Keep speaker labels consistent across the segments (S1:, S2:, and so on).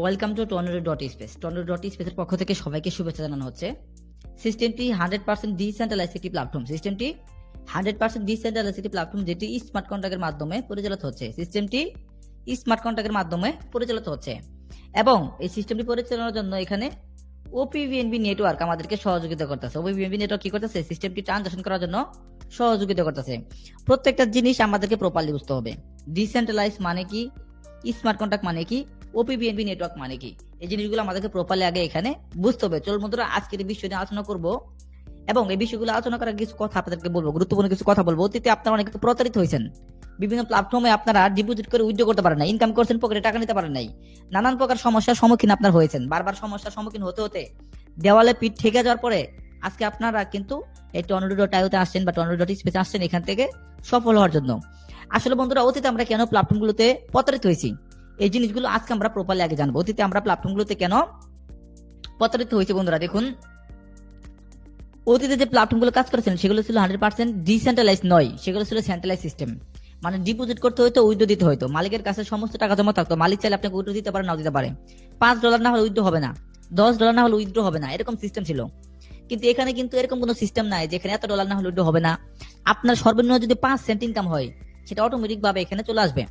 S1: Welcome to tornado dot space tornado dot স্পেসের পক্ষ থেকে সবাইকে শুভেচ্ছা জানানো হচ্ছে। সিস্টেমটি হান্ড্রেড পার্সেন্ট ডিসেন্ট্রালাইজ একটি প্ল্যাটফর্ম সিস্টেমটি হান্ড্রেড পার্সেন্ট ডিসেন্ট্রালাইজ একটি প্ল্যাটফর্ম যেটি স্মার্ট কন্ট্রাক্টের মাধ্যমে পরিচালিত হচ্ছে। সিস্টেমটি স্মার্ট কন্ট্রাক্টের মাধ্যমে পরিচালিত হচ্ছে। এবং এই সিস্টেমটি পরিচালনার জন্য এখানে ওপিভিএনবি নেটওয়ার্ক আমাদেরকে সহযোগিতা করতেছে। ওপিভিএনবি নেটওয়ার্ক কি করতেছে? সিস্টেমটি ট্রানজাকশন করার জন্য সহযোগিতা করতেছে। প্রত্যেকটা জিনিস আমাদেরকে প্রপারলি বুঝতে হবে। ডিসেন্ট্রালাইজ মানে কি? স্মার্ট কন্ট্রাক্ট মানে কি? ওপিবিএনবি নেটওয়ার্ক মানে কি? এই জিনিসগুলো আমাদেরকে প্রপারলি আগে এখানে বুঝতে হবে। চল বন্ধুরা, আজকের এই বিষয় নিয়ে আলোচনা করব। এবং এই বিষয়গুলো আলোচনা করার কিছু কথা আপনাদেরকে বলব, গুরুত্বপূর্ণ কিছু কথা বলব। অতীতে আপনারা অনেক প্রতারিত হয়েছেন। বিভিন্ন প্ল্যাটফর্মে আপনারা ডিপোজিট করে উইথড্র করতে পারেন না ইনকাম করছেন পকেটে টাকা নিতে পারেন নাই। নানান প্রকার সমস্যার সম্মুখীন আপনার হয়েছেন। বারবার সমস্যার সম্মুখীন হতে হতে দেওয়ালে পিঠ ঠেকে যাওয়ার পরে আজকে আপনারা কিন্তু এই টর্নেডো ডট আইওতে আসছেন বা টর্নেডো ডট স্পেসে আসছেন এখান থেকে সফল হওয়ার জন্য। আসলে বন্ধুরা, অতীতে আমরা কেন প্ল্যাটফর্মগুলোতে প্রতারিত হয়েছি? এই জিনিসগুলো আজকে আমরা প্রপারলি আগে জানব। অতীতে আমরা প্ল্যাটফর্মগুলোতে কেন প্রতারিত হয়েছে বন্ধুরা, দেখুন। অতীতে যে প্ল্যাটফর্মগুলো কাজ করেছেন সেগুলো ছিল হান্ড্রেড পার্সেন্ট ডিসেন্ট্রালাইজ নয়, সেগুলো ছিল সেন্ট্রালাইজ সিস্টেম মানে ডিপোজিট করতে হইতো উইথড্র দিতে হইতো। মালিকের কাছে সমস্ত টাকা জমা থাকতো, মালিক চাইলে আপনাকে উইথড্র দিতে পারে, নাও দিতে পারে। পাঁচ ডলার না হলে উইথড্র হবে না, দশ ডলার না হলে উইথড্র হবে না, এরকম সিস্টেম ছিল। কিন্তু এখানে কিন্তু এরকম কোনো সিস্টেম নাই যেখানে এত ডলার না হলে উইথড্র হবে না। আপনার সর্বনিম্ন যদি পাঁচ সেন্ট ইনকাম হয়, সেটা অটোমেটিক ভাবে এখানে চলে আসবে।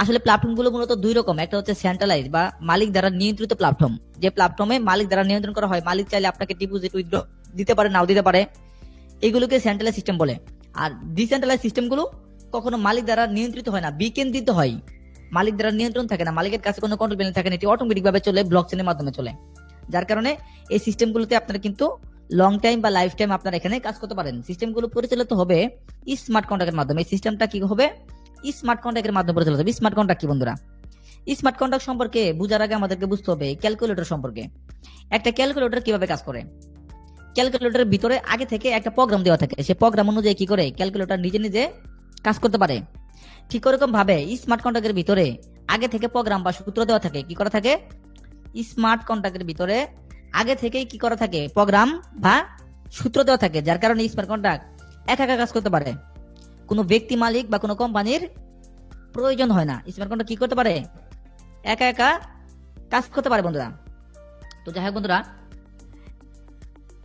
S1: আসলে প্ল্যাটফর্মগুলো মূলত দুই রকম। একটা হচ্ছে সেন্ট্রালাইজ বা মালিক দ্বারা নিয়ন্ত্রিত প্ল্যাটফর্ম যে প্ল্যাটফর্মে মালিক দ্বারা নিয়ন্ত্রণ করা হয়, মালিক চাইলে আপনাকে ডিপোজিট উইথড্র দিতে পারে, নাও দিতে পারে। এগুলোকে সেন্ট্রালাইজ সিস্টেম বলে। আর ডিসেন্ট্রালাইজ সিস্টেমগুলো কখনো মালিক দ্বারা নিয়ন্ত্রিত হয় না, বিকেন্দ্রিত হয়। মালিক দ্বারা নিয়ন্ত্রণ থাকে না, মালিকের কাছে কোনো কন্ট্রোল থাকে না, এটি অটোমেটিক ভাবে চলে ব্লক চেনের মাধ্যমে চলে। যার কারণে এই সিস্টেমগুলোতে আপনারা কিন্তু লং টাইম বা লাইফ টাইম আপনারা এখানে কাজ করতে পারেন। সিস্টেমগুলো পরিচালিত হবে স্মার্ট কন্ট্রাক্টের মাধ্যমে। এই সিস্টেমটা কি হবে? স্মার্ট কন্ট্রাক্টের মাধ্যমে পরিচালিত হবে। স্মার্ট কন্ট্রাক্ট কি বন্ধুরা? স্মার্ট কন্ট্রাক্ট সম্পর্কে বুঝার আগে আমাদেরকে বুঝতে হবে ক্যালকুলেটর সম্পর্কে। একটা ক্যালকুলেটর কীভাবে কাজ করে? ক্যালকুলেটরের ভিতরে আগে থেকে একটা প্রোগ্রাম দেওয়া থাকে। সেই প্রোগ্রাম অনুযায়ী কি করে? ক্যালকুলেটর নিজে নিজে কাজ করতে পারে। ঠিক ওরকম ভাবে স্মার্ট কন্ট্রাক্টের ভিতরে আগে থেকে প্রোগ্রাম বা সূত্র দেওয়া থাকে। কি করা থাকে? স্মার্ট কন্ট্রাক্টের ভিতরে আগে থেকেই কি করা থাকে? প্রোগ্রাম বা সূত্র দেওয়া থাকে। যার কারণে স্মার্ট কন্ট্রাক্ট একা একা কাজ করতে পারে। কোনো ব্যক্তি মালিক বা কোনো কোম্পানির প্রয়োজন হয় না। স্মার্ট কন্ট্রাক্ট কি করতে পারে? একা একা কাজ করতে পারে বন্ধুরা। তো যাই হোক বন্ধুরা,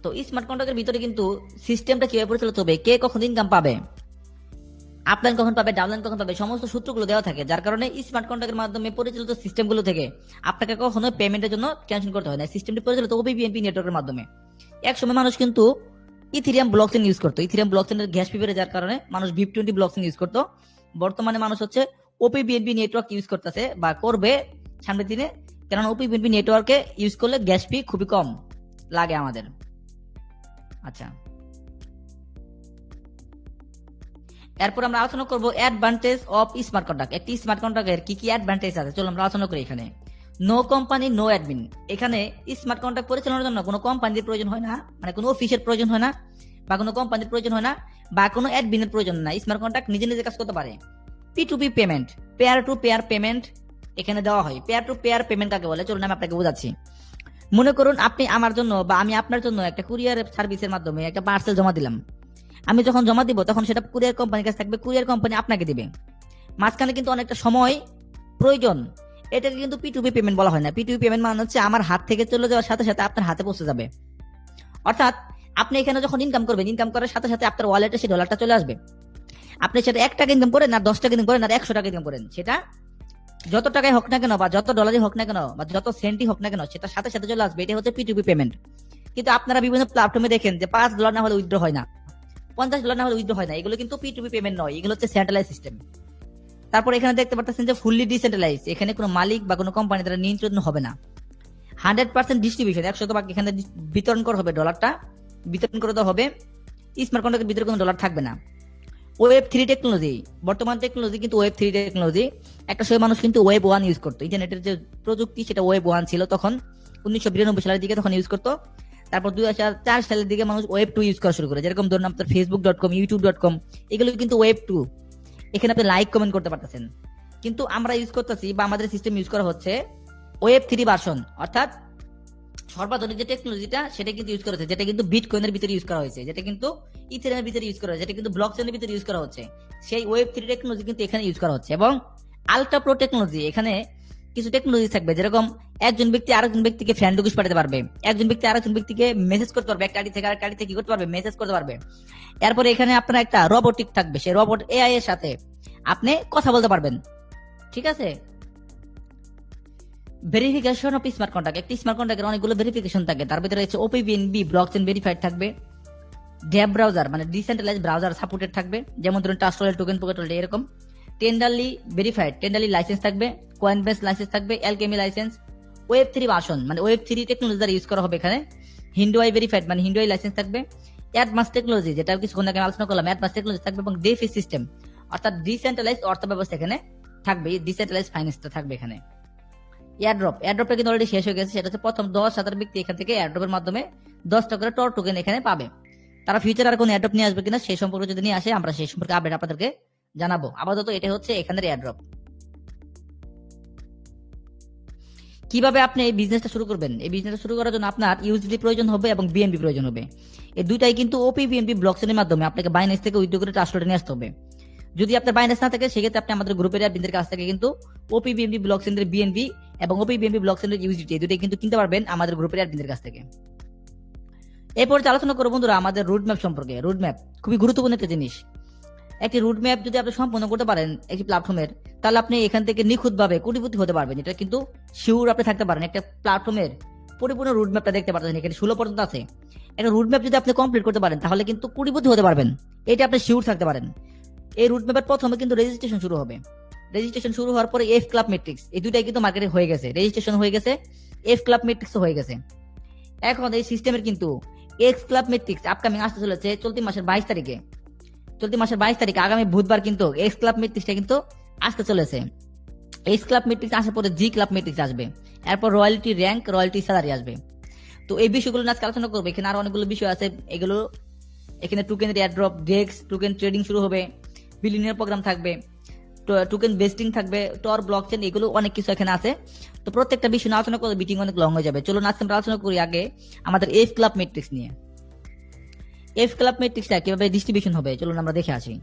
S1: তো স্মার্ট কন্ট্রাক্টের ভিতরে কিন্তু সিস্টেমটা কীভাবে পরিচালিত হবে, কে কখন ইনকাম পাবে আপলাইন কখন পাবে ডাউনলাইন কখন পাবে, সমস্ত সূত্রগুলো দেওয়া থাকে, যার কারণে স্মার্ট কন্ট্রাক্টের মাধ্যমে পরিচালিত সিস্টেমগুলো থেকে আপনাকে কখনো পেমেন্টের জন্য টেনশন করতে হয় না। সিস্টেমটি পরিচালিত ওবিবিএনপি নেটওয়ার্কের মাধ্যমে। এক সময় মানুষ কিন্তু ইথিরিয়াম ব্লকচেন ইউজ করতো। ইথিরিয়াম ব্লকচেনের গ্যাস ফি বেড়ে যার কারণে মানুষ ভিপ টোয়েন্টি ব্লকচেন ইউজ করতো। বর্তমানে মানুষ হচ্ছে ওপিবিএনপি নেটওয়ার্ক ইউজ করতেছে বা করবে সামনের দিনে। কেননা ওপিবিএনপি নেটওয়ার্কে ইউজ করলে গ্যাস ফি খুবই কম লাগে আমাদের। আচ্ছা। এরপর আমরা আলোচনা করব অ্যাডভান্টেজ অফ স্মার্ট কন্ট্রাক্ট একটি স্মার্ট কন্ট্রাক্টের কি কি অ্যাডভান্টেজ আছে? চলো আমরা আলোচনা করি এখানে। নো কোম্পানি নো অ্যাডমিন এখানে স্মার্ট কন্ট্রাক্ট পরিচালনার জন্য কোনো কোম্পানির প্রয়োজন হয় না মানে কোনো অফিসের প্রয়োজন হয় না, বা কোনো কোম্পানির প্রয়োজন হয় না, বা কোনো অ্যাডমিনের প্রয়োজন না। স্মার্ট কন্ট্রাক্ট নিজে নিজে কাজ করতে পারে। P to P payment peer to peer payment এখানে দেওয়া হয়। পেয়ার টু পেয়ার পেমেন্ট কাকে বলে? চলুন আমি আপনাকে বোঝাচ্ছি। মনে করুন আপনি আমার জন্য বা আমি আপনার জন্য একটা কুরিয়ার সার্ভিসের মাধ্যমে একটা পার্সেল জমা দিলাম। আমি যখন জমা দিব, তখন সেটা কুরিয়ার কোম্পানির কাছে থাকবে। কুরিয়ার কোম্পানি আপনাকে দিবে। মাঝখানে কিন্তু অনেকটা সময় প্রয়োজন। এটাকে কিন্তু পি টু পি পেমেন্ট বলা হয় না। পি টু পি পেমেন্ট মানে হচ্ছে আমার হাত থেকে চলে যাওয়ার সাথে সাথে আপনার হাতে পৌঁছে যাবে। অর্থাৎ আপনি এখানে যখন ইনকাম করবেন ইনকাম করার সাথে সাথে আপনার ওয়ালেটে সেই ডলারটা চলে আসবে। আপনি সেটা এক টাকা ইনকাম করেন না দশ টাকা ইনকাম করেন না একশো টাকা ইনকাম করেন। সেটা যত টাকায় হোক না কেন বা যত ডলারই হোক না কেন বা যত সেন্টই হোক না কেন সেটা সাথে সাথে চলে আসবে। এটা হচ্ছে পি টু পি পেমেন্ট কিন্তু আপনারা বিভিন্ন প্ল্যাটফর্মে দেখেন যে পাঁচ ডলার না হলে উইথড্র হয় না। পঞ্চাশ ডলার না হলে উইথড্র হয় না। এগুলো কিন্তু পি টু পি পেমেন্ট নয়। এগুলো হচ্ছে সেন্ট্রালাইজ সিস্টেম তারপর এখানে দেখতে পাচ্ছেন যে ফুললি ডিসেন্ট্রালাইজ এখানে কোনো মালিক বা কোনো কোম্পানি দ্বারা নিয়ন্ত্রণ হবে না। হান্ড্রেড পার্সেন্ট ডিস্ট্রিবিউশন একশো ভাগ এখানে বিতরণ করা হবে ডলারটা বিতরণ করে দেওয়া হবে। স্মার্ট কন্ট্রাক্টের ভিতরে কোনো ডলার থাকবে না। ওয়েব থ্রি টেকনোলজি বর্তমান টেকনোলজি কিন্তু ওয়েব থ্রি টেকনোলজি একটা সময় মানুষ কিন্তু ওয়েব ওয়ান ইউজ করতো। ইন্টারনেটের যে প্রযুক্তি, সেটা ওয়েব ওয়ান ছিল তখন। উনিশশো বিরানব্বই সালের দিকে তখন ইউজ করতো। তারপর দুই হাজার চার সালের দিকে মানুষ ওয়েব টু ইউজ করা শুরু করে। যেরকম ধরুন আপনার Facebook dot com YouTube dot com এগুলো কিন্তু ওয়েব টু এখানে আপনি লাইক কমেন্ট করতে পারতেছেন। কিন্তু আমরা ইউজ করতেছি বা আমাদের সিস্টেম ইউজ করা হচ্ছে ওয়েব থ্রি ভার্সন অর্থাৎ সর্বাধুনিক যে টেকনোলজিটা সেটা কিন্তু ইউজ করা যেটা কিন্তু বিট কয়েনের ভিতরে ইউজ করা হয়েছে, যেটা কিন্তু ইথেরিয়ামের ভিতরে ইউজ করা হয়েছে, যেটা কিন্তু ব্লক চেনের ভিতরে ইউজ করা হচ্ছে। সেই ওয়েব থ্রি টেকনোলজি কিন্তু এখানে ইউজ করা হচ্ছে এবং আলট্রা প্রো টেকনোলজি এখানে কিছু টেকনোলজি থাকবে, যেরকম একজন ব্যক্তি আরেকজন ব্যক্তিকে ফ্রেন্ড রিকোয়েস্ট পাঠাতে পারবে, একজন ব্যক্তি আরেকজন ব্যক্তিকে মেসেজ করতে পারবে, একটা আইডি থেকে আরেকটা আইডি থেকে কি করতে পারবে মেসেজ করতে পারবে। এরপরে এখানে আপনার একটা রোবোটিক থাকবে, সেই রোবট এআই এর সাথে আপনি কথা বলতে পারবেন। ঠিক আছে? ভেরিফিকেশন অফ স্মার্ট কন্ট্যাক্ট একটি স্মার্ট কন্ট্যাক্টের অনেকগুলো ভেরিফিকেশন থাকে, তার ভিতরে হচ্ছে ওপিবিএনবি ব্লক চেন ভেরিফাইড থাকবে। ড্যাব ব্রাউজার মানে ডিসেন্ট্রালাইজ ব্রাউজার সাপোর্টেড থাকবে, যেমন ধরুন টাস্টল টোকেন পকেট এরকম। টেন্ডারলি ভেরিফাইড টেন্ডারলি লাইসেন্স থাকবে কয়েন বেস লাইসেন্স থাকবে alchemy license web three version মানে ওয়েব থ্রি টেকনোলজি দ্বারা ইউজ করা হবে এখানে। হিন্ডুয়াই ভেরিফাইড মানে হিন্ডুয়াই লাইসেন্স থাকবে। অ্যাডভান্স টেকনোলজি যেটা কিছুক্ষণ আগে আলোচনা করলাম অ্যাডভান্স টেকনোলজি থাকবে এবং ডেফি সিস্টেম অর্থাৎ ডিসেন্ট্রালাইজ অর্থ ব্যবস্থা এখানে থাকবে ডিসেন্ট্রালাইজ ফাইন্যান্সটা থাকবে এখানে। এয়ারড্রপ এয়ারড্রপটা কিন্তু অলরেডি শেষ হয়ে গেছে, সেটা হচ্ছে প্রথম দশ হাজার ব্যক্তি এখান থেকে এয়ারড্রপের মাধ্যমে দশ টর টোকেন এখানে পাবে। তারা ফিউচার আর কোনো এয়ারড্রপ নিয়ে আসবে কিনা সেই সম্পর্কে যদি নিয়ে আসে, আমরা সেই সম্পর্কে আপডেট আপনাদেরকে জানাব। আপাতত এটা হচ্ছে এখানের এয়ারড্রপ কীভাবে আপনি এই বিজনেসটা শুরু করবেন? এই বিজনেসটা শুরু করার জন্য আপনার ইউএসডি প্রয়োজন হবে এবং বিএনবি প্রয়োজন হবে। এই দুইটাই কিন্তু ওপি বিএনবি ব্লকচেনের মাধ্যমে আপনাকে বাইন্যান্স থেকে উইথড্র করে ট্রান্সফারে নিয়ে আসতে হবে। যদি আপনার বাইন্যান্স না থাকে, সেক্ষেত্রে আপনি আমাদের গ্রুপের অ্যাডমিনদের কাছ থেকে কিন্তু OP BNB block center BNB এবং OP BNB block center UGT এই দুটাই কিন্তু কিনতে পারবেন আমাদের গ্রুপের অ্যাডমিনদের কাছ থেকে। এরপর আলোচনা করব বন্ধুরা আমাদের রুট সম্পর্কে। রুট খুবই গুরুত্বপূর্ণ একটা জিনিস। একটি রুট ম্যাপ যদি আপনি সম্পন্ন করতে পারেন একটি প্ল্যাটফর্মের তাহলে আপনি এখান থেকে নিখুঁত ভাবে কোটিপতি হতে পারবেন। এটা কিন্তু শিওর আপনি থাকতে পারেন। একটা প্ল্যাটফর্মের পরিপূর্ণ রুট ম্যাপটা দেখতে পাচ্ছেন এখানে ষোলো পর্যন্ত আছে। একটা রুট ম্যাপ যদি আপনি কমপ্লিট করতে পারেন, তাহলে কিন্তু কোটিপতি হতে পারবেন। এটা আপনি শিওর থাকতে পারেন। এই রুট ম্যাপের প্রথমে কিন্তু রেজিস্ট্রেশন শুরু হবে। রেজিস্ট্রেশন শুরু হওয়ার পরে এফ ক্লাব মেট্রিক্স এই দুটাই কিন্তু মার্কেটে হয়ে গেছে। রেজিস্ট্রেশন হয়ে গেছে এফ ক্লাব মেট্রিক্স হয়ে গেছে। এখন এই সিস্টেমের কিন্তু এক্স ক্লাব মেট্রিক্স আপকামিং আসতে চলেছে চলতি মাসের বাইশ তারিখে। চলতি মাসের বাইশ তারিখ, আগামী বুধবার কিন্তু এক্স ক্লাব মেট্রিক্সটা কিন্তু আসতে চলেছে। এক্স ক্লাব মেট্রিক্স আসার পরে জি ক্লাব মেট্রিক্স আসবে। এরপর রয়্যালিটি র্যাঙ্ক রয়্যালিটি স্যালারি আসবে। তো এই বিষয়গুলো আজকে আলোচনা করব। এখানে আরও অনেকগুলো বিষয় আছে। এগুলো এখানে token airdrop dex token trading শুরু হবে। বিলিনিয়ার প্রোগ্রাম থাকবে। টোকেন বেস্টিং থাকবে। টর ব্লক চেন এগুলো অনেক কিছু এখানে আছে। তো প্রত্যেকটা বিষয় আলোচনা করলে মিটিং অনেক লং হয়ে যাবে। চলুন আজকে আমরা আলোচনা করি আগে আমাদের এফ ক্লাব মেট্রিক্স নিয়ে। এফ ক্লাব মেট্রিক্সটা কীভাবে ডিস্ট্রিবিউশন হবে? চলুন আমরা দেখে আসি।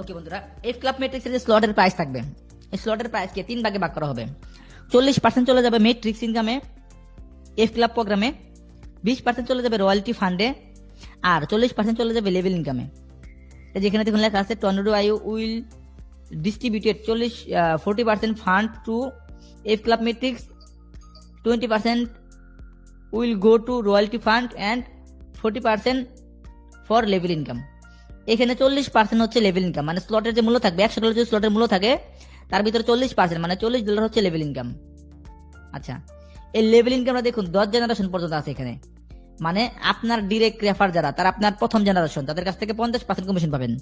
S1: ওকে বন্ধুরা এফ ক্লাব মেট্রিক্সের যে স্লটের প্রাইস থাকবে, এই স্লটের প্রাইসকে তিন ভাগে ভাগ করা হবে। চল্লিশ পার্সেন্ট চলে যাবে মেট্রিক্স ইনকামে এফ ক্লাব প্রোগ্রামে বিশ পার্সেন্ট চলে যাবে রয়্যালটি ফান্ডে আর চল্লিশ পার্সেন্ট চলে যাবে লেভেল ইনকামে যেখানে দেখুন লেখা আছে টর্নেডো আই উইল ডিস্ট্রিবিউটেড চল্লিশ forty percent fund to F club matrix twenty percent will go to royalty fund and forty percent for level income এখানে চল্লিশ পার্সেন্ট হচ্ছে লেভেল ইনকাম মানে স্লটের যে মূল্য থাকবে, একশো ডলার যে স্লটের মূল্য থাকে, তার ভিতরে চল্লিশ পার্সেন্ট মানে চল্লিশ ডলার হচ্ছে লেভেল ইনকাম আচ্ছা এই লেভেল ইনকামটা দেখুন, দশ জেনারেশন পর্যন্ত আছে এখানে। মানে আপনার ডিরেক্ট রেফার যারা, তারা আপনার প্রথম জেনারেশন তাদের কাছ থেকে পঞ্চাশ পার্সেন্ট কমিশন পাবেন।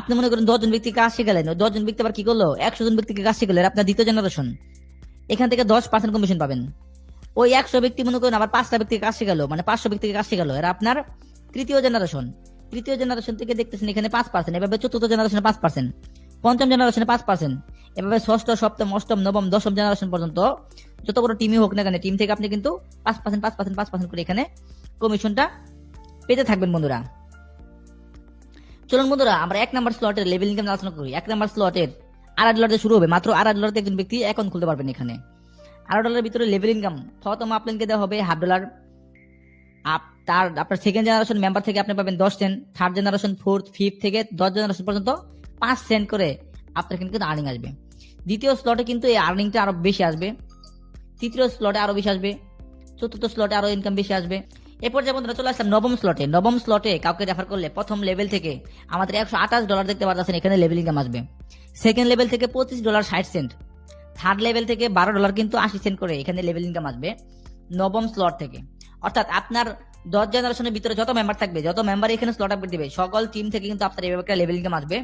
S1: আপনি মনে করেন দশজন ব্যক্তি কাজ শিখালেন দশজন ব্যক্তি আবার কি করল? একশো জন ব্যক্তিকে কাজ শিখালেন আপনার দ্বিতীয় জেনারেশন এখান থেকে দশ পার্সেন্ট কমিশন পাবেন। ওই একশো ব্যক্তি মনে করেন আবার পাঁচটা ব্যক্তিকে কাজ শিখালো মানে পাঁচশো ব্যক্তিকে কাজ শিখালো, এরা আপনার তৃতীয় জেনারেশন তৃতীয় জেনারেশন থেকে দেখতেছেন এখানে পাঁচ পার্সেন্ট এভাবে চতুর্থ জেনারেশনে পাঁচ পার্সেন্ট পঞ্চম জেনারেশনে পাঁচ পার্সেন্ট এভাবে ষষ্ঠ, সপ্তম, অষ্টম, নবম, দশম জেনারেশন পর্যন্ত যত বড় টিমই হোক না কেন টিম থেকে আপনি কিন্তু পাঁচ পার্সেন্ট পাঁচ পার্সেন্ট পাঁচ পার্সেন্ট করে এখানে কমিশনটা পেতে থাকবেন বন্ধুরা। চলুন বন্ধুরা, আমরা এক নাম্বার স্লটের লেভেল ইনকাম আলোচনা করি। এক নাম্বার স্লটের আড়াই ডলার শুরু হবে, মাত্র আড়াই ডলারতে একজন ব্যক্তি অ্যাকাউন্ট খুলতে পারবেন এখানে। আড়াই ডলারের ভিতরে লেভেল ইনকাম প্রথম আপনাকে দেওয়া হবে হাফ ডলার আপ, তার, আপনার সেকেন্ড জেনারেশন মেম্বার থেকে আপনি পাবেন দশ cent third generation fourth fifth থেকে দশ জেনারেশন পর্যন্ত পাঁচ সেন্ট করে আপনার কিন্তু আর্নিং আসবে। দ্বিতীয় স্লটে কিন্তু এই আর্নিংটা আরও বেশি আসবে। তৃতীয় স্লটে আরও বেশি আসবে। চতুর্থ স্লটে আরও ইনকাম বেশি আসবে। এরপর যেমন চলে আসলাম নবম স্লটে নবম স্লটে কাউকে রেফার করলে প্রথম লেভেল থেকে আমাদের একশো আঠাশ ডলার দেখতে পাচ্ছেন এখানে লেভেল ইনকাম আসবে। সেকেন্ড লেভেল থেকে পঁচিশ ডলার ষাট সেন্ট থার্ড লেভেল থেকে বারো ডলার কিন্তু আশি সেন্ট করে এখানে লেভেল ইনকাম আসবে। নবম স্লট থেকে। অর্থাৎ আপনার দশ জেনারেশনের ভিতরে যত মেম্বার থাকবে, যত মেম্বার এখানে স্লট আপডেট দিবে, সকল টিম থেকে কিন্তু আপনার এভাবে একটা লেভেল ইনকাম আসবে।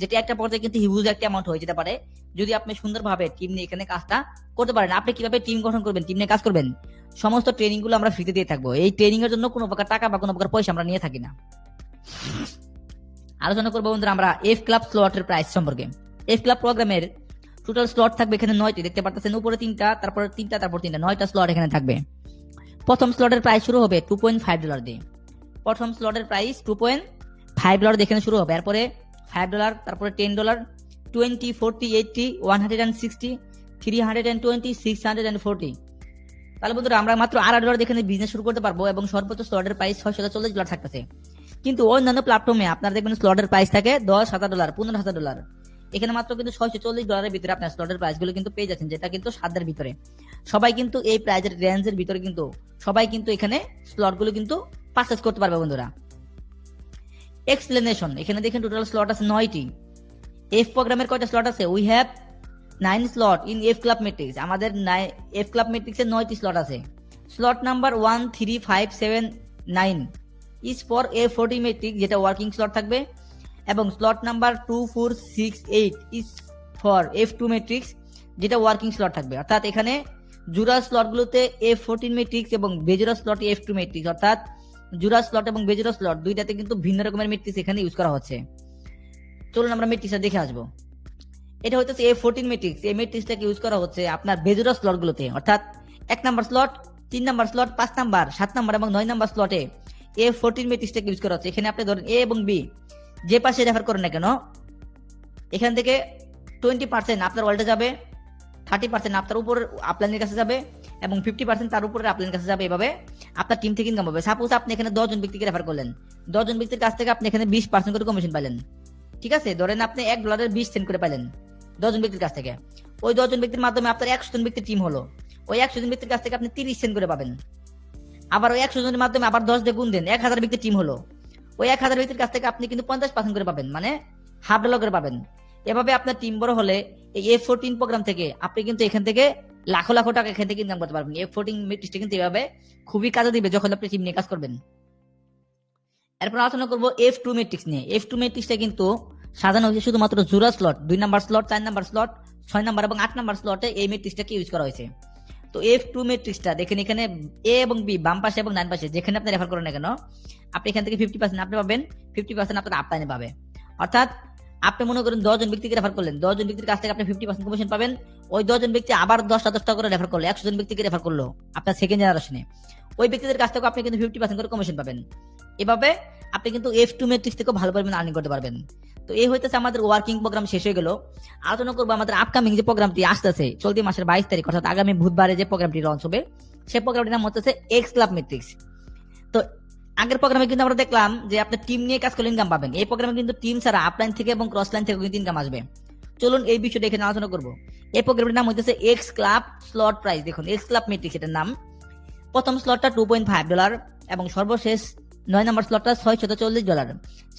S1: যেটি একটা পর্যায়ে কিন্তু হিউজ একটা অ্যামাউন্ট হয়ে যেতে পারে। যদি আপনি সুন্দরভাবে টিম নিয়ে এখানে কাজটা করতে পারেন, আপনি কীভাবে টিম গঠন করবেন টিম নিয়ে কাজ করবেন, সমস্ত ট্রেনিংগুলো আমরা ফ্রিতে দিয়ে থাকব। এই ট্রেনিং এর জন্য কোনো প্রকার টাকা বা কোনো প্রকার পয়সা আমরা নিয়ে থাকি না। আলোচনা করব বন্ধুরা আমরা এফ ক্লাব স্লটের প্রাইস সম্পর্কে। এফ ক্লাব প্রোগ্রামের টোটাল স্লট থাকবে এখানে নয়টি, দেখতে পারতেছেন উপরে তিনটা, তারপর তিনটা তারপর তিনটা, নয়টা স্লট এখানে থাকবে। প্রথম স্লটের প্রাইস শুরু হবে টু পয়েন্ট ফাইভ ডলার দিয়ে। প্রথম স্লটের price two point five dollar দেখে শুরু হবে। এরপরে ফাইভ ডলার তারপরে ten dollar twenty forty eighty one hundred and sixty three hundred and twenty six hundred and forty তাহলে বন্ধুরা, আমরা মাত্র আড়াই ডলার দেখে বিজনেস শুরু করতে পারব এবং সর্বোচ্চ স্লটের প্রাইস ছয়শো চল্লিশ ডলার থাকতেছে। কিন্তু অন্যান্য প্ল্যাটফর্মে আপনারা দেখবেন স্লটের প্রাইস থাকে দশ হাজার ডলার পনেরো হাজার ডলার এখানে মাত্র কিন্তু ছয়শো চল্লিশ ডলারের ভিতরে আপনার স্লটের প্রাইসগুলো কিন্তু পেয়ে যাচ্ছেন, যেটা কিন্তু সাধ্যের ভিতরে। সবাই কিন্তু এই প্রাইজের রেঞ্জের ভিতরে কিন্তু, সবাই কিন্তু এখানে স্লটগুলো কিন্তু পারচেস করতে পারবে বন্ধুরা। এক্সপ্লেনেশন এখানে দেখেন টোটাল স্লট আছে নয়টি। এফ প্রোগ্রামের কয়টা স্লট আছে? We have nine slot in F club matrix আমাদের এফ ক্লাব মেট্রিক্সের নয়টি স্লট আছে। Slot number one three five seven nine is for a forty metric যেটা ওয়ার্কিং স্লট থাকবে। এবং slot number two four six eight is for F two matrix যেটা working slot থাকবে। অর্থাৎ এখানে জুরা স্লটগুলোতে এফ ফোরটিন মেট্রিক্স এবং বেজুরা স্লট এফ টু মেট্রিক্স অর্থাৎ জুরা স্লট এবং বেজুরা স্লট দুইটাতে কিন্তু ভিন্ন রকমের মেট্রিক্স এখানে ইউজ করা হচ্ছে। চলুন আমরা মেট্রিক্সটা দেখে আসব। এটা হচ্ছে এ ফোরটিন মেট্রিক্স এই মেট্রিক্সটাকে ইউজ করা হচ্ছে আপনার বেজুরা স্লটগুলোতে অর্থাৎ এক নাম্বার স্লট তিন নাম্বার স্লট পাঁচ নাম্বার, সাত নাম্বার এবং নয় নাম্বার স্লটে এ ফোরটিন মেট্রিক্সটাকে ইউজ করা হচ্ছে। এখানে আপনি ধরেন এ এবং বি যে পাশে রেফার করেন না কেন, এখান থেকে টোয়েন্টি পার্সেন্ট আপনার ওয়ালটা যাবে থার্টি পার্সেন্ট আপনার উপর আপলাইনের কাছে যাবে এবং ফিফটি পার্সেন্ট তার উপরে আপলাইনের কাছে যাবে এভাবে আপনার টিম থেকে ইনকাম হবে। সাপোজ আপনি এখানে দশজন ব্যক্তিকে রেফার করলেন। দশজন ব্যক্তির কাছ থেকে আপনি এখানে বিশ পার্সেন্ট করে কমিশন পাইলেন। ঠিক আছে? ধরেন আপনি এক ডলারের বিশ সেন্ট করে পাইলেন দশজন ব্যক্তির কাছ থেকে। ওই দশজন ব্যক্তির মাধ্যমে আপনার একশো জন ব্যক্তির টিম হলো। ওই একশো জন ব্যক্তির কাছ থেকে আপনি তিরিশ সেন্ট করে পাবেন। আবার ওই একশো জনের মাধ্যমে আবার দশ দিয়ে গুণ দেন, এক হাজার ব্যক্তির টিম হলো। ওই এক হাজার ব্যক্তির কাছ থেকে আপনি কিন্তু পঞ্চাশ পার্সেন্ট করে পাবেন মানে হাফ ডলার করে পাবেন। এভাবে আপনার টিম বড় হলে এই এফ ফোরটিন প্রোগ্রাম থেকে আপনি কিন্তু এখান থেকে লাখো লাখো টাকা এখান থেকে ইনকাম করতে পারবেন। এফ ফোরটিন মেট্রিক্সটা কিন্তু এভাবে খুবই কাজে দিবে যখন আপনি টিম নিয়ে কাজ করবেন। এরপর আলোচনা করব এফ টু মেট্রিক্স নিয়ে। এফ টু মেট্রিক্সটা কিন্তু সাজানো হয়েছে শুধুমাত্র জোড়া স্লট দুই নাম্বার স্লট চার নাম্বার স্লট ছয় নাম্বার এবং আট নাম্বার স্লটে এই মেট্রিক্সটাকে ইউজ করা হয়েছে। তো এফ টু মেট্রিক্সটা দেখেন এখানে এ এবং বি বাম পাশে এবং ডান পাশে, যেখানে আপনি রেফার করেন না কেন, আপনি এখান থেকে ফিফটি পার্সেন্ট আপনি পাবেন ফিফটি পার্সেন্ট আপনার আপলাইনে পাবে। অর্থাৎ আপনি মনে করেন দশজন ব্যক্তিকে রেফার করলেন, দশজন ব্যক্তির কাছ থেকে আপনি ফিফটি পার্সেন্ট কমিশন পাবেন, ওই দশজন ব্যক্তি আবার দশটা দশটা করে রেফার করল, একশো জন ব্যক্তিকে রেফার করল, আপনার সেকেন্ড জেনারেশনে ওই ব্যক্তিদের কাছ থেকে আপনি কিন্তু ফিফটি পার্সেন্ট করে কমিশন পাবেন। এভাবে আপনি কিন্তু এফ টু মেট্রিক্স থেকে ভালো পরিমাণ আর্নিং করতে পারবেন। তো এই হইতেছে আমাদের ওয়ার্কিং প্রোগ্রাম শেষ হয়ে গেল। আলোচনা করব আমাদের আপকামিং যে প্রোগ্রামটি আসতেছে, চলতি মাসের বাইশ তারিখ, অর্থাৎ আগামী বুধবারে যে প্রোগ্রামটি লঞ্চ হবে সেই প্রোগ্রামটির নাম হচ্ছে এক্স ক্লাব মেট্রিক্স তো আগের প্রোগ্রামে কিন্তু আমরা দেখলাম যে আপনি টিম নিয়ে কাজ করলে ইনকাম পাবেন। এই প্রোগ্রামে কিন্তু টিম ছাড়া আপলাইন থেকে এবং ক্রস লাইন থেকে কিন্তু ইনকাম আসবে। চলুন এই বিষয়টা এখানে আলোচনা করব। এই প্রোগ্রামটির নাম হচ্ছে এক্স ক্লাব স্লট প্রাইস দেখুন এক্স ক্লাব মেট্রিক্স এটার নাম। প্রথম স্লটটা টু পয়েন্ট ফাইভ ডলার এবং সর্বশেষ নয় নম্বর স্লটটা ছয় শত চল্লিশ ডলার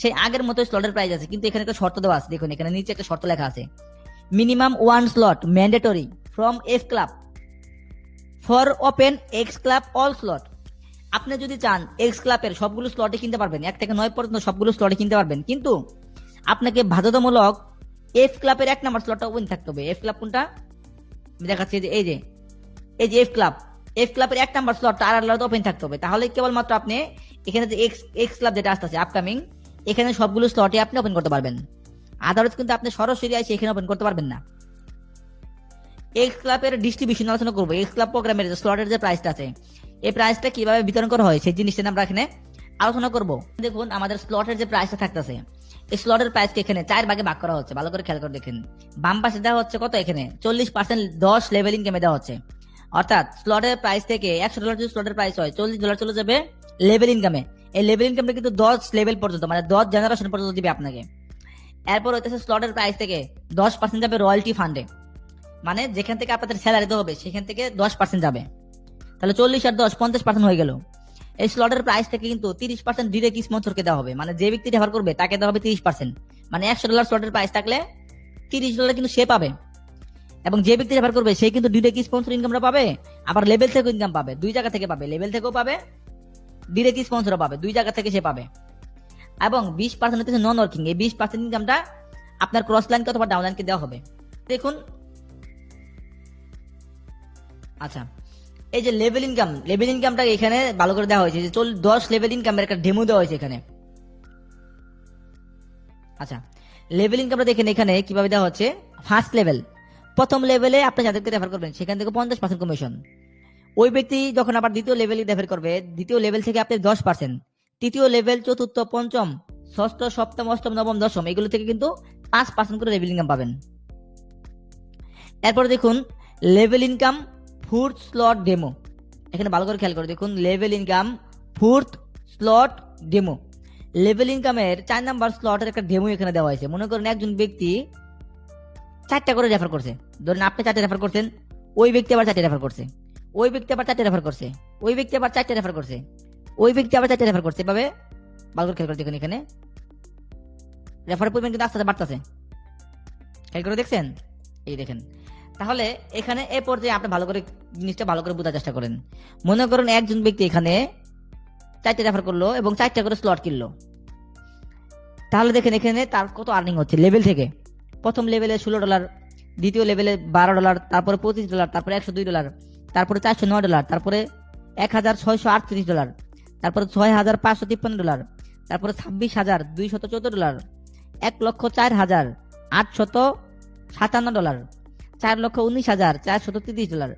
S1: সেই আগের মতো স্লটের প্রাইস আছে, কিন্তু এখানে একটা শর্ত দেওয়া আছে। দেখুন, এখানে নিচে একটা শর্ত লেখা আছে। Minimum one slot mandatory from F club for open X club all slot আপনি যদি চান এক্স ক্লাবের সবগুলো স্লটে কিনতে পারবেন, এক থেকে নয় পর্যন্ত সবগুলো স্লটে কিনতে পারবেন, কিন্তু আপনাকে বাধ্যতামূলক এফ ক্লাবের এক নাম্বার স্লটটা ওপেন থাকতে হবে। এফ ক্লাব কোনটা? আমি দেখাচ্ছি যে এই যে এই যে এফ ক্লাব এফ ক্লাবের এক নাম্বার স্লটটা আর আলাদা ওপেন থাকতে হবে। তাহলে কেবলমাত্র আপনি এখানে যে এক্স এক্স ক্লাব যেটা আসতেছে আপকামিং এখানে সবগুলো স্লটে আপনি ওপেন করতে পারবেন। আদারওয়াইজ কিন্তু আপনি সরাসরি এসে এখানে ওপেন করতে পারবেন না। এক্স ক্লাবের ডিস্ট্রিবিউশন আলোচনা করব। এক্স ক্লাব প্রোগ্রামের স্লটের যে প্রাইসটা আছে এই প্রাইসটা কীভাবে বিতরণ করা হয়, সেই জিনিসটা আমরা এখানে আলোচনা করব। দেখুন, আমাদের স্লটের যে প্রাইসটা থাকতেছে, এই স্লটের প্রাইসকে এখানে চার ভাগে ভাগ করা হচ্ছে। ভালো করে খেয়াল করে দেখেন। বাম পাশে দেওয়া হচ্ছে কত এখানে? চল্লিশ পার্সেন্ট দশ লেভেল ইনকামে দেওয়া হচ্ছে। অর্থাৎ স্লটের প্রাইস থেকে একশো ডলার যদি স্লটের প্রাইস হয়, চল্লিশ ডলার চলে যাবে লেভেল ইনকামে এই লেভেল ইনকামটা কিন্তু দশ লেভেল পর্যন্ত মানে দশ জেনারেশন পর্যন্ত দিবে আপনাকে। এরপর হইতেছে স্লটের প্রাইস থেকে দশ পার্সেন্ট যাবে রয়্যালটি ফান্ডে মানে যেখান থেকে আপনাদের স্যালারি দেওয়া হবে, সেখান থেকে দশ পার্সেন্ট যাবে। তাহলে চল্লিশ আর দশ, পঞ্চাশ পার্সেন্ট হয়ে গেল। এই স্লটের প্রাইস থেকে কিন্তু তিরিশ পার্সেন্ট ডিরেক্ট স্পন্সরকে দেওয়া হবে। মানে যে ব্যক্তি রেফার করবে, তাকে দেওয়া হবে তিরিশ পার্সেন্ট মানে একশো ডলার স্লটের প্রাইস থাকলে তিরিশ ডলার কিন্তু সে পাবে। এবং যে ব্যক্তি রেফার করবে, সে কিন্তু ডিরেক্ট স্পন্সর ইনকামটা পাবে, আবার লেভেল থেকেও ইনকাম পাবে। দুই জায়গা থেকে পাবে। লেভেল থেকেও পাবে ডিরেক্ট স্পন্সরও পাবে। দুই জায়গা থেকে সে পাবে। এবং বিশ পার্সেন্ট হচ্ছে নন ওয়ার্কিং এই বিশ পার্সেন্ট ইনকামটা আপনার ক্রস লাইনকে অথবা ডাউন লাইনকে দেওয়া হবে। দেখুন। আচ্ছা। এই যে লেভেল ইনকাম লেভেল ইনকামটা এখানে ভালো করে দেওয়া হয়েছে যে চল, দশ লেভেল ইনকামের একটা ডেমো দেওয়া হয়েছে এখানে। আচ্ছা লেভেল ইনকামটা দেখেন এখানে কীভাবে দেওয়া হচ্ছে। ফার্স্ট লেভেল প্রথম লেভেলে আপনি যাদেরকে রেফার করবেন, সেখান থেকে পঞ্চাশ পার্সেন্ট কমিশন ওই ব্যক্তি যখন আবার দ্বিতীয় লেভেলে রেফার করবে, দ্বিতীয় লেভেল থেকে আপনি দশ পার্সেন্ট তৃতীয় লেভেল চতুর্থ, পঞ্চম, ষষ্ঠ, সপ্তম, অষ্টম, নবম, দশম, এগুলো থেকে কিন্তু পাঁচ পার্সেন্ট করে লেভেল ইনকাম পাবেন। এরপর দেখুন level income food slot demo এখানে ভালো করে খেয়াল করে, দেখুন level income food slot demo level ইনকামের চার নাম্বার স্লটের একটা ডেমো এখানে দেওয়া হয়েছে। মনে করেন একজন ব্যক্তি চারটা করে রেফার করছে। ধরেন আপনি চারটে রেফার করছেন, ওই ব্যক্তি আবার চারটে রেফার করছে। ওই ব্যক্তি আবার চারটে রেফার করছে। ওই ব্যক্তি আবার চারটে রেফার করছে। ওই ব্যক্তি আবার চারটে রেফার করছে। এভাবে ভালো করে খেয়াল করে, দেখুন এখানে। রেফারের পরিমাণ কিন্তু আস্তে আস্তে বাড়তেছে। খেয়াল করে, দেখছেন? এই দেখেন। তাহলে এখানে এ পর্যায়ে আপনি ভালো করে জিনিসটা ভালো করে বোঝার চেষ্টা করেন। মনে করুন একজন ব্যক্তি এখানে চারটে রেফার করল এবং চারটা করে স্লট কিনলো। তাহলে দেখেন এখানে তার কত আর্নিং হচ্ছে লেভেল থেকে। প্রথম লেভেলে ষোলো ডলার দ্বিতীয় লেভেলে বারো ডলার তারপরে পঁচিশ ডলার তারপরে একশো দুই ডলার তারপরে চারশো নয় ডলার তারপরে এক হাজার ছয়শো আটত্রিশ ডলার তারপরে ছয় হাজার পাঁচশো তিপ্পান্ন ডলার তারপরে ছাব্বিশ হাজার দুইশত চোদ্দ ডলার এক লক্ষ চার হাজার আটশত সাতান্ন ডলার চার লক্ষ উনিশ হাজার চারশত তিরিশ ডলার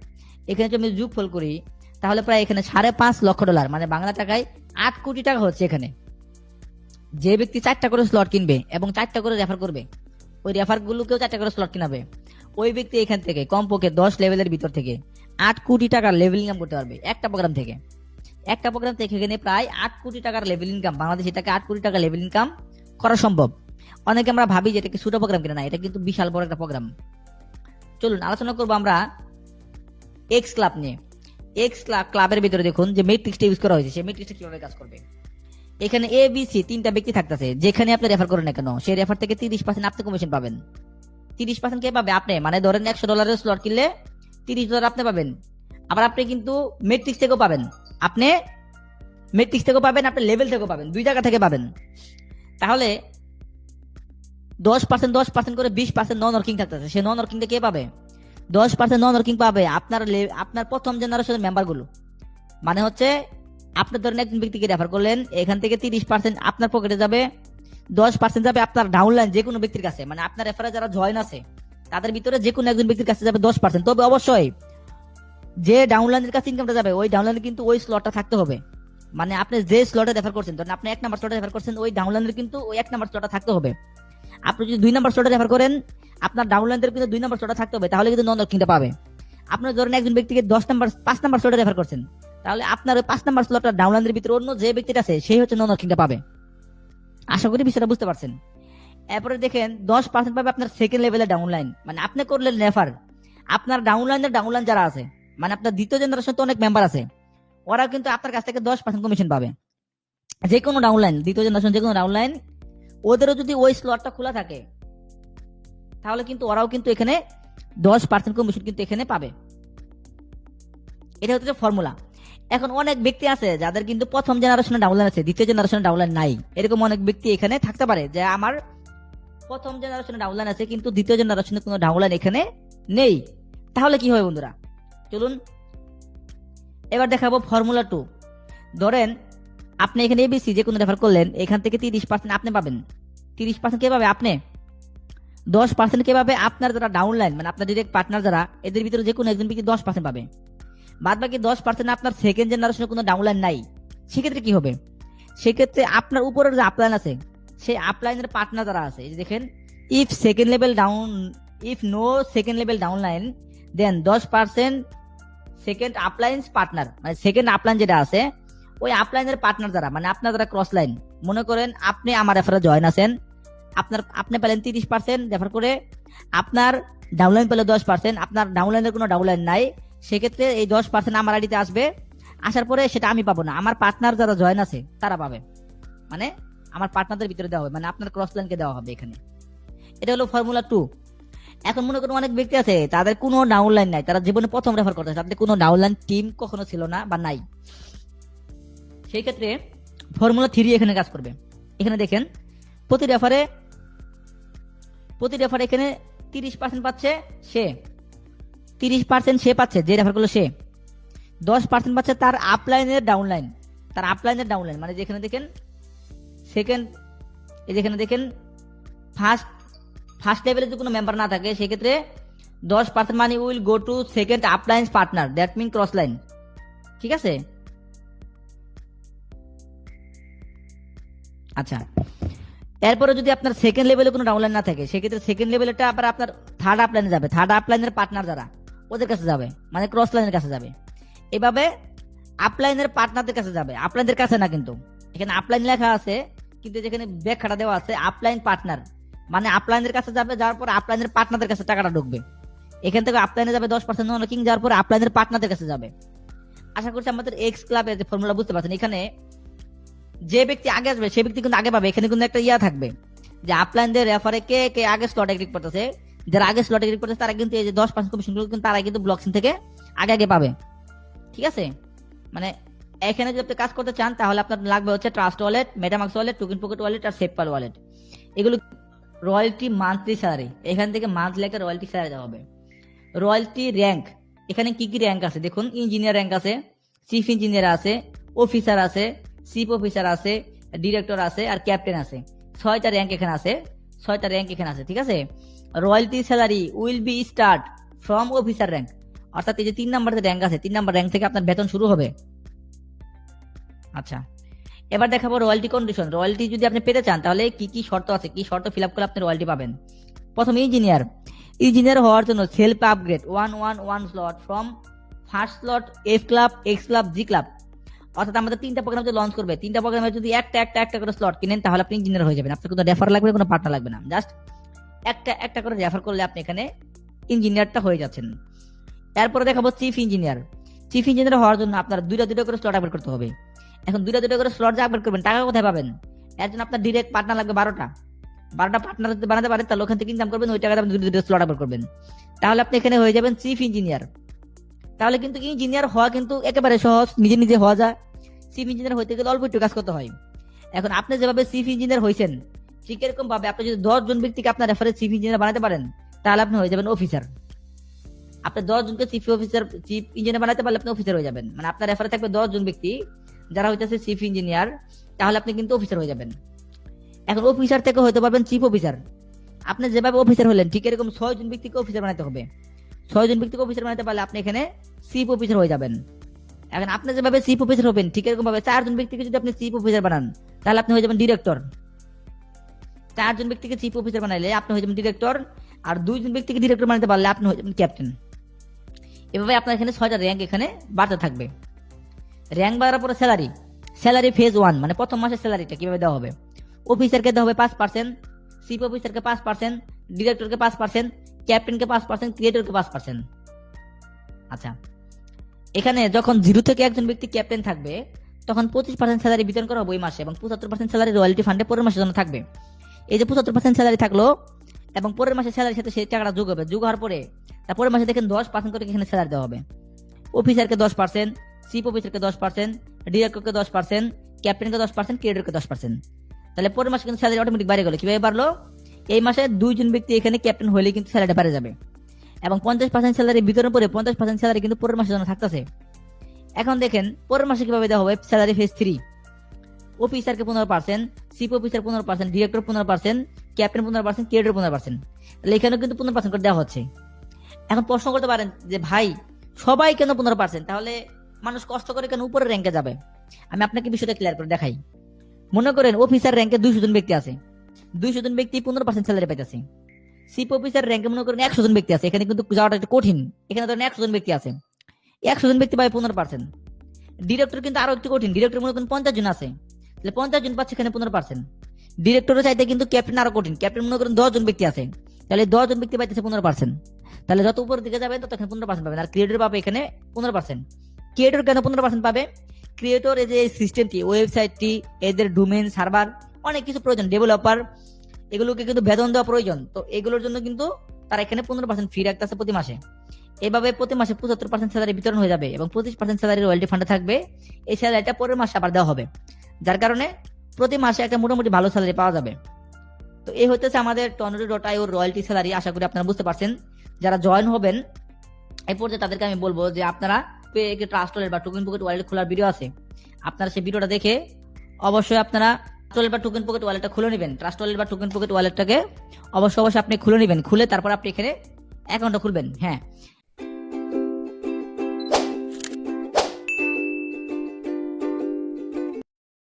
S1: এখানে যদি আমি যোগ ফল করি, তাহলে প্রায় এখানে সাড়ে পাঁচ লক্ষ ডলার মানে বাংলা টাকায় আট কোটি টাকা হচ্ছে এখানে। যে ব্যক্তি চারটা করে স্লট কিনবে এবং চারটা করে রেফার করবে, ওই রেফার গুলোকেও চারটা করে স্লট কিনাবে। ওই ব্যক্তি এখান থেকে কমপক্ষে দশ লেভেলের ভিতর থেকে আট কোটি টাকার লেভেল ইনকাম করতে পারবে একটা প্রোগ্রাম থেকে। একটা প্রোগ্রাম থেকে এখানে প্রায় আট কোটি টাকার লেভেল ইনকাম বাংলাদেশ এটাকে আট কোটি টাকার লেভেল ইনকাম করা সম্ভব। অনেকে আমরা ভাবি যে এটাকে ছোট প্রোগ্রাম কিনা না, এটা কিন্তু বিশাল বড় একটা প্রোগ্রাম চলুন, আলোচনা করব আমরা এক্স ক্লাব নিয়ে। এক্স ক্লাব ক্লাবের ভিতরে দেখুন যে মেট্রিক্সটা ইউজ করা হয়েছে সেই মেট্রিক্সটা কীভাবে কাজ করবে? এখানে এ বি সি তিনটা ব্যক্তি থাকতেছে, যেখানে আপনি রেফার করেন না কেন সেই রেফার থেকে তিরিশ পার্সেন্ট আপনি কমিশন পাবেন। তিরিশ পার্সেন্ট কে পাবে? আপনি মানে ধরেন একশো ডলারের স্লট কিনলে তিরিশ ডলার আপনি পাবেন। আবার আপনি কিন্তু মেট্রিক্স থেকেও পাবেন। আপনি মেট্রিক্স থেকেও পাবেন, আপনি লেভেল থেকেও পাবেন, দুই জায়গা থেকে পাবেন। তাহলে দশ পার্সেন্ট দশ পার্সেন্ট করে বিশ পার্সেন্ট নন ওয়ার্কিং থাকতেছে। সে নন ওয়ার্কিংটা কে পাবে? দশ পার্সেন্ট নন ওয়ার্কিং পাবে আপনার আপনার প্রথম জেনারেশনের মেম্বারগুলো মানে হচ্ছে, আপনি ধরেন একজন ব্যক্তিকে রেফার করলেন, এখান থেকে তিরিশ পার্সেন্ট আপনার পকেটে যাবে, দশ পার্সেন্ট যাবে আপনার ডাউনলাইন যে কোনো ব্যক্তির কাছে। মানে আপনার রেফারে যারা জয়েন আছে, তাদের ভিতরে যে কোনো একজন ব্যক্তির কাছে যাবে দশ পার্সেন্ট তবে অবশ্যই, যে ডাউনলাইনের কাছে ইনকামটা যাবে, ওই ডাউনলাইনে কিন্তু ওই স্লটটা থাকতে হবে। মানে আপনি যে স্লটে রেফার করছেন, ধরেন আপনি এক নাম্বার স্লটে রেফার করছেন, ওই ডাউনলাইনের কিন্তু ওই এক নাম্বার স্লটটা থাকতে হবে। আপনি যদি দুই নাম্বার স্লটে রেফার করেন, আপনার ডাউনলাইনের কিন্তু দুই নাম্বার স্লটটা থাকতে হবে, তাহলে কিন্তু নন কিনতে পাবে। আপনি ধরেন একজন ব্যক্তিকে দশ নাম্বার পাঁচ নাম্বার স্লটে রেফার করছেন, তাহলে আপনার ওই পাঁচ নাম্বার স্লটটা ডাউনলাইনের ভিতরে অন্য যে ব্যক্তিটা আছে, সেই হচ্ছে নন কিনতে পাবে। আশা করি বিষয়টা বুঝতে পারছেন। এরপরে দেখেন, দশ পার্সেন্ট পাবে আপনার সেকেন্ড লেভেলের ডাউনলাইন মানে আপনি করলেন রেফার আপনার ডাউনলাইনের ডাউনলাইন যারা আছে মানে আপনার দ্বিতীয় জেনারেশন তো অনেক মেম্বার আছে ওরা কিন্তু আপনার কাছ থেকে দশ পার্সেন্ট কমিশন পাবে। যে কোনো ডাউনলাইন দ্বিতীয় জেনারেশন যে কোনো ডাউনলাইন ওদেরও যদি ওই স্লটটা খোলা থাকে, তাহলে কিন্তু ওরাও কিন্তু এখানে দশ পার্সেন্ট কমিশন কিন্তু এখানে পাবে। এটা হচ্ছে ফর্মুলা এখন অনেক ব্যক্তি আছে যাদের কিন্তু প্রথম জেনারেশনে ডাউনলাইন আছে, দ্বিতীয় জেনারেশনের ডাউনলাইন নাই। এরকম অনেক ব্যক্তি এখানে থাকতে পারে যে আমার প্রথম জেনারেশনে ডাউনলাইন আছে, কিন্তু দ্বিতীয় জেনারেশনের কোনো ডাউনলাইন এখানে নেই। তাহলে কি হবে বন্ধুরা? চলুন, এবার দেখাবো ফর্মুলা টু ধরেন আপনি এখানে এবিসি যে কোনো রেফার করলেন, এখান থেকে তিরিশ পার্সেন্ট আপনি পাবেন। তিরিশ পার্সেন্ট কে পাবে আপনি? দশ পার্সেন্ট কে পাবে আপনার যারা ডাউনলাইন মানে আপনার ডিরেক্ট পার্টনার যারা, এদের ভিতরে যে কোনো একজন ব্যক্তি দশ পার্সেন্ট পাবে। বাদ বাকি দশ পার্সেন্ট আপনার সেকেন্ড জেনারেশনের কোনো ডাউনলাইন নাই। সেক্ষেত্রে কি হবে? সেক্ষেত্রে আপনার উপরের যে আপলাইন আছে, সেই আপলাইনের পার্টনার যারা আছে দেখেন if second level down if no second level downline then দশ পার্সেন্ট সেকেন্ড আপলাইন্স পার্টনার মানে সেকেন্ড আপলাইন যেটা আছে ওই আপলাইনের পার্টনার যারা মানে আপনার যারা ক্রস লাইন মনে করেন আপনি আমার রেফারে জয়েন আছেন, আপনার, আপনি পেলেন তিরিশ পার্সেন্ট রেফার করে, আপনার ডাউনলাইন পেলে দশ পার্সেন্ট আপনার ডাউনলাইনের কোনো ডাউনলাইন নাই, সেক্ষেত্রে এই দশ পার্সেন্ট আমার আইডিতে আসবে, আসার পরে সেটা আমি পাবো না। আমার পার্টনার যারা জয়েন আছে, তারা পাবে। মানে আমার পার্টনারদের ভিতরে দেওয়া হবে মানে আপনার ক্রস লাইনকে দেওয়া হবে এখানে। এটা হলো ফর্মুলা টু এখন মনে করুন অনেক ব্যক্তি আছে, তাদের কোনো ডাউনলাইন নাই, তারা জীবনে প্রথম রেফার করতেছে তাদের কোনো ডাউনলাইন টিম কখনো ছিল না বা নাই। সেই ক্ষেত্রে ফর্মুলা থ্রি এখানে কাজ করবে। এখানে দেখেন, প্রতি রেফারে প্রতি রেফারে এখানে তিরিশ পার্সেন্ট পাচ্ছে সে। তিরিশ পার্সেন্ট সে পাচ্ছে, যে রেফার করল সে। দশ পার্সেন্ট পাচ্ছে তার আপলাইনের ডাউনলাইন তার আপলাইনের ডাউনলাইন মানে যেখানে দেখেন সেকেন্ড এই যেখানে দেখেন ফার্স্ট ফার্স্ট লেভেলে যদি কোনো মেম্বার না থাকে সেক্ষেত্রে দশ percent money will go to second uplines partner that mean cross line ঠিক আছে? আচ্ছা এরপরে যদি আপনার সেকেন্ড লেভেলে কোনো ডাউনলাইন না থাকে সেক্ষেত্রে সেকেন্ড লেভেলটা আবার আপনার থার্ড আপলাইনে যাবে থার্ড আপলাইনের পার্টনার যারা ওদের কাছে যাবে মানে ক্রস লাইনের কাছে যাবে এভাবে আপলাইনের পার্টনারদের কাছে যাবে আপলাইনদের কাছে না কিন্তু এখানে আপলাইন লেখা আছে কিন্তু যেখানে ব্যাখ্যাটা দেওয়া আছে আপলাইন পার্টনার মানে আপলাইনের কাছে যাবে যাওয়ার পর আপলাইনের পার্টনারদের কাছে টাকাটা ঢুকবে এখান থেকে আপলাইনে যাবে দশ পার্সেন্ট নন কিং যাওয়ার পর আপলাইনের পার্টনারদের কাছে যাবে আশা করছি আমাদের এক্স ক্লাবের যে ফর্মুলা বুঝতে পারছেন এখানে যে ব্যক্তি আগে আসবে, সে ব্যক্তি কিন্তু আগে পাবে। এখানে কিন্তু একটা ইয়া থাকবে যে আপলাইনদের রেফারে কে কে আগে স্লট ক্লিক করতেছে। যারা আগে স্লট ক্লিক করতেছে, তারা কিন্তু এই যে দশ পার্সেন্ট কমিশন কিন্তু তারা কিন্তু ব্লকসিং থেকে আগে আগে পাবে। ঠিক আছে? মানে এখানে যদি আপনি কাজ করতে চান, তাহলে আপনার লাগবে হচ্ছে trust wallet MetaMask wallet token pocket wallet আর সেপপাল ওয়ালেট এগুলো রয়্যালটি মান্থলি স্যালারি এখান থেকে মান্থলি একটা রয়্যালটি স্যালারি দেওয়া হবে। রয়্যালটি র্যাঙ্ক এখানে কি কি র্যাঙ্ক আছে? দেখুন ইঞ্জিনিয়ার র্যাঙ্ক আছে চিফ ইঞ্জিনিয়ার আছে অফিসার আছে চিফ অফিসার আছে ডিরেক্টর আছে আর ক্যাপ্টেন আছে। ছয়টা র্যাঙ্ক এখানে আছে, ছয়টা র্যাঙ্ক এখানে আছে, ঠিক আছে? Royalty salary will be start from officer rank অর্থাৎ এই যে তিন নাম্বার র্যাঙ্ক আছে, তিন নাম্বার র্যাঙ্ক থেকে আপনার বেতন শুরু হবে। আচ্ছা এবার দেখাবো রয়্যালটি কন্ডিশন রয়্যালটি যদি আপনি পেতে চান, তাহলে কি কি শর্ত আছে? কি শর্ত ফিল আপ করলে আপনি রয়্যালটি পাবেন? প্রথম ইঞ্জিনিয়ার ইঞ্জিনিয়ার হওয়ার জন্য self upgrade one one one slot from first slot F club X club G club অর্থাৎ আমাদের তিনটা প্রোগ্রাম যদি লঞ্চ করবে, তিনটা প্রোগ্রামে যদি একটা একটা একটা করে স্লট কিনেন, তাহলে আপনি ইঞ্জিনিয়ার হয়ে যাবেন। আপনার কোনো রেফার লাগবে, কোনো পার্টনার লাগবে না। জাস্ট একটা একটা করে রেফার করলে আপনি এখানে ইঞ্জিনিয়ারটা হয়ে যাচ্ছেন। এরপরে দেখাবো চিফ ইঞ্জিনিয়ার চিফ ইঞ্জিনিয়ার হওয়ার জন্য আপনার দুইটা দুটো করে স্লট আপগ্রেড করতে হবে। এখন দুইটা দুটো করে স্লট যে আপগ্রেড করবেন, টাকা কোথায় পাবেন? এর জন্য আপনার ডিরেক্ট পার্টনার লাগবে বারোটা। বারোটা পার্টনার যদি বানাতে পারেন, তাহলে ওখান থেকে ইনকাম করবেন, ওই টাকাটা আপনি দুটো দুটো স্লট আপগ্রেড করবেন। তাহলে আপনি এখানে হয়ে যাবেন চিফ ইঞ্জিনিয়ার তাহলে কিন্তু ইঞ্জিনিয়ার হওয়া কিন্তু একেবারে সহজ, নিজে নিজে হওয়া যায়। চিফ ইঞ্জিনিয়ার হইতে গেলে অল্প একটু কাজ করতে হয়। এখন আপনি যেভাবে চিফ ইঞ্জিনিয়ার হয়েছেন ঠিক এরকম ভাবে আপনি যদি দশ জন ব্যক্তিকে আপনার রেফারে চিফ ইঞ্জিনিয়ার বানাতে পারেন, তাহলে আপনি হয়ে যাবেন অফিসার আপনি দশ জনকে চিফ অফিসার চিফ ইঞ্জিনিয়ার বানাতে পারলে আপনি অফিসার হয়ে যাবেন। মানে আপনার রেফারে থাকবে দশ জন ব্যক্তি, যারা হইতেছে চিফ ইঞ্জিনিয়ার তাহলে আপনি কিন্তু অফিসার হয়ে যাবেন। এখন অফিসার থেকে হতে পারবেন চিফ অফিসার আপনি যেভাবে অফিসার হলেন, ঠিক এরকম ছয় জন ব্যক্তিকে অফিসার বানাতে হবে। ছয় জন ব্যক্তিকে অফিসার বানাতে পারলে আপনি এখানে চিফ অফিসার হয়ে যাবেন। এখন আপনি যেভাবে চিফ অফিসার হবেন, ঠিক এরকম ভাবে চারজন ব্যক্তিকে যদি আপনি চিফ অফিসার বানান, তাহলে আপনি হয়ে যাবেন ডিরেক্টর চারজন ব্যক্তিকে চিফ অফিসার বানাইলে আপনি হয়ে যাবেন ডিরেক্টর আর দুইজন ব্যক্তিকে ডিরেক্টর বানাতে পারলে আপনি হয়ে যাবেন ক্যাপ্টেন এভাবে আপনার এখানে ছয়টা র্যাঙ্ক এখানে বাড়তে থাকবে। র্যাঙ্ক বাড়ার পরে স্যালারি স্যালারি ফেজ ওয়ান মানে প্রথম মাসের স্যালারিটা কীভাবে দেওয়া হবে? অফিসারকে দেওয়া হবে পাঁচ পার্সেন্ট চিফ অফিসারকে পাঁচ পার্সেন্ট ডিরেক্টরকে পাঁচ পার্সেন্ট ক্যাপ্টেনকে পাঁচ পার্সেন্ট ক্রিয়েটরকে পাঁচ পার্সেন্ট আচ্ছা। এখানে যখন জিরো থেকে একজন ব্যক্তি ক্যাপ্টেন থাকবে, তখন পঁচিশ পার্সেন্ট স্যালারি বিতরণ করা হবে ওই মাসে এবং পঁচাত্তর পার্সেন্ট স্যালারি রয়্যালিটি ফান্ডে পরের মাসের জন্য থাকবে। এই যে পঁচাত্তর পার্সেন্ট স্যালারি থাকল, এবং পরের মাসে স্যালারির সাথে সেই টাকাটা যোগ হবে। যোগ হওয়ার পরে তারপরের মাসে দেখেন দশ পার্সেন্ট করে এখানে স্যালারি দেওয়া হবে। অফিসারকে দশ পার্সেন্ট চিফ অফিসারকে দশ পার্সেন্ট ডিরেক্টরকে দশ পার্সেন্ট ক্যাপ্টেনকে দশ পার্সেন্ট ক্রিয়েটরকে দশ পার্সেন্ট তাহলে পরের মাসে কিন্তু স্যালারি অটোমেটিক বাড়ে গেলো। কীভাবে বাড়লো? এই মাসে দুইজন ব্যক্তি এখানে ক্যাপ্টেন হলে কিন্তু স্যালারিটা বাড়ে যাবে। এবং পঞ্চাশ পার্সেন্ট স্যালারি বিতরণ করে পঞ্চাশ পার্সেন্ট স্যালারি কিন্তু পরের মাসের জন্য থাকতেছে। এখন দেখেন, পরের মাসে কীভাবে দেওয়া হবে? স্যালারি ফেজ থ্রি অফিসারকে পনেরো পার্সেন্ট চিফ অফিসার পনেরো পার্সেন্ট ডিরেক্টর পনেরো পার্সেন্ট ক্যাপ্টেন পনেরো পার্সেন্ট ক্রিয়েটর পনেরো পার্সেন্ট তাহলে এখানেও কিন্তু পনেরো পার্সেন্ট করে দেওয়া হচ্ছে। এখন প্রশ্ন করতে পারেন যে, ভাই, সবাই কেন পনেরো পার্সেন্ট তাহলে মানুষ কষ্ট করে কেন উপরের র্যাঙ্কে যাবে? আমি আপনাকে বিষয়টা ক্লিয়ার করে দেখাই। মনে করেন অফিসার র্যাঙ্কে দুইশো জন ব্যক্তি আছে। দুইশো জন ব্যক্তি পনেরো পার্সেন্ট স্যালারি পাইতেছে। চিফ অফিসার র্যাঙ্কে মনে করেন একশো জন ব্যক্তি আছে। এখানে কিন্তু যাওয়াটা একটু কঠিন। এখানে ধরেন একশো জন ব্যক্তি আছে। একশো জন ব্যক্তি পায় পনেরো পার্সেন্ট ডিরেক্টর কিন্তু আরও একটু কঠিন। ডিরেক্টর মনে করেন পঞ্চাশ জন আছে। তাহলে পঞ্চাশ জন পাচ্ছে এখানে পনেরো পার্সেন্ট ডিরেক্টরের চাইতে কিন্তু ক্যাপ্টেন আরও কঠিন। ক্যাপ্টেন মনে করেন দশ জন ব্যক্তি আছে। তাহলে দশ জন ব্যক্তি পাইতেছে পনেরো পার্সেন্ট তাহলে যত উপরের দিকে যাবেন, তত এখানে পনেরো পার্সেন্ট পাবেন। আর ক্রিয়েটর পাবে এখানে পনেরো পার্সেন্ট ক্রিয়েটর কেন পনেরো পার্সেন্ট পাবে? ক্রিয়েটর এই যে সিস্টেমটি ওয়েবসাইটটি এদের ডোমেন সার্ভার অনেক কিছু প্রয়োজন। ডেভেলপার এগুলোকে কিন্তু বেতন দেওয়া প্রয়োজন। তো এগুলোর জন্য কিন্তু তারা এখানে পনেরো পার্সেন্ট ফি রাখতেছে প্রতি মাসে। এভাবে প্রতি মাসে পঁচাত্তর পার্সেন্ট স্যালারি বিতরণ হয়ে যাবে এবং পঁচিশ পার্সেন্ট স্যালারি রয়্যালটি ফান্ডে থাকবে। এই স্যালারিটা পরের মাসে আবার দেওয়া হবে। যার কারণে প্রতি মাসে একটা মোটামুটি ভালো স্যালারি পাওয়া যাবে। তো এই হচ্ছে আমাদের tornado dot I royalty salary আশা করি আপনারা বুঝতে পারছেন। যারা জয়েন হবেন এই পর্যায়ে তাদেরকে আমি বলব যে আপনারা ট্রাস্ট ওয়ালেট বা টোকেন পকেট ওয়ালেট খোলার ভিডিও আছে। আপনারা সেই ভিডিওটা দেখে অবশ্যই আপনারা ওয়ালেট বা টোকেন পকেট ওয়ালেটটা খুলে নেবেন। ট্রাস্ট ওয়ালেট বা টোকেন পকেট ওয়ালেটটাকে অবশ্যই অবশ্যই আপনি খুলে নেবেন। খুলে তারপর আপনি এখানে অ্যাকাউন্টটা খুলবেন। হ্যাঁ।